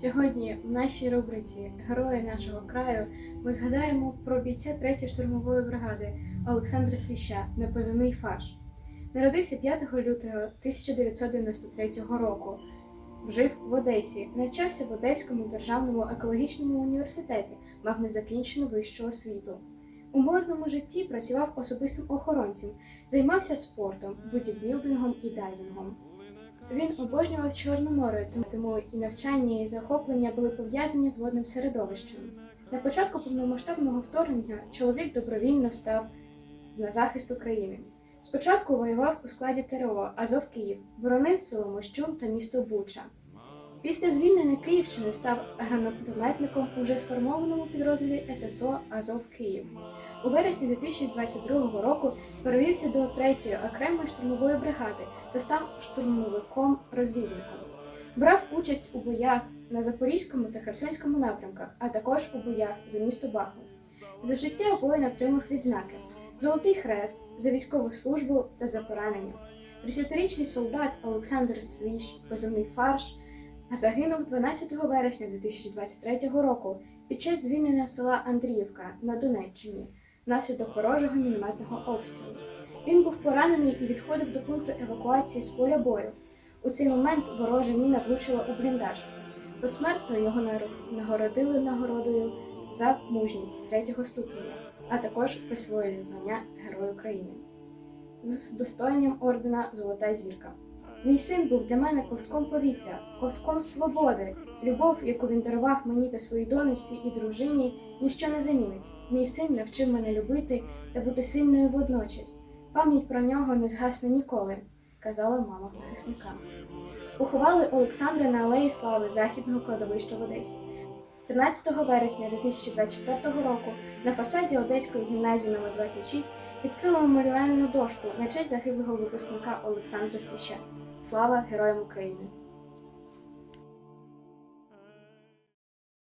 Сьогодні в нашій рубриці Герої нашого краю ми згадаємо про бійця 3-ї штурмової бригади Олександра Свіща на позивний фарш. Народився 5 лютого 1993 року. Жив в Одесі, навчався в Одеському державному екологічному університеті, мав незакінчену вищу освіту. У мирному житті працював особистим охоронцем, займався спортом, бодібілдингом і дайвінгом. Він обожнював Чорне море, тому і навчання, і захоплення були пов'язані з водним середовищем. На початку повномасштабного вторгнення чоловік добровільно став на захист України. Спочатку воював у складі ТРО Азов Київ, боронив село Мощун та місто Буча. Після звільнення Київщини став гранатометником у вже сформованому підрозділі ССО Азов Київ. У вересні 2022 року перевівся до 3-ї окремої штурмової бригади та став штурмовиком-розвідником. Брав участь у боях на Запорізькому та Херсонському напрямках, а також у боях за місто Бахмут. За життя воїн отримав відзнаки Золотий Хрест за військову службу та за поранення. 30-річний солдат Олександр Свіщ, позивний фарш, загинув 12 вересня 2023 року під час звільнення села Андріївка на Донеччині внаслідок ворожого мінометного обстрілу. Він був поранений і відходив до пункту евакуації з поля бою. У цей момент ворожа міна влучила у бліндаж. Посмертно його нагородили нагородою за мужність третього ступеня, а також присвоїли звання Герой України з достоянням ордена Золота зірка. Мій син був для мене ковтком повітря, ковтком свободи. Любов, яку він дарував мені та своїй донечці і дружині, ніщо не замінить. Мій син навчив мене любити та бути сильною водночас. Пам'ять про нього не згасне ніколи, казала мама захисника. Поховали Олександра на алеї Слави Західного кладовища в Одесі. 13 вересня 2024 року на фасаді Одеської гімназії номер 26 відкрили меморіальну дошку на честь загиблого випускника Олександра Свіча. Слава Героям України!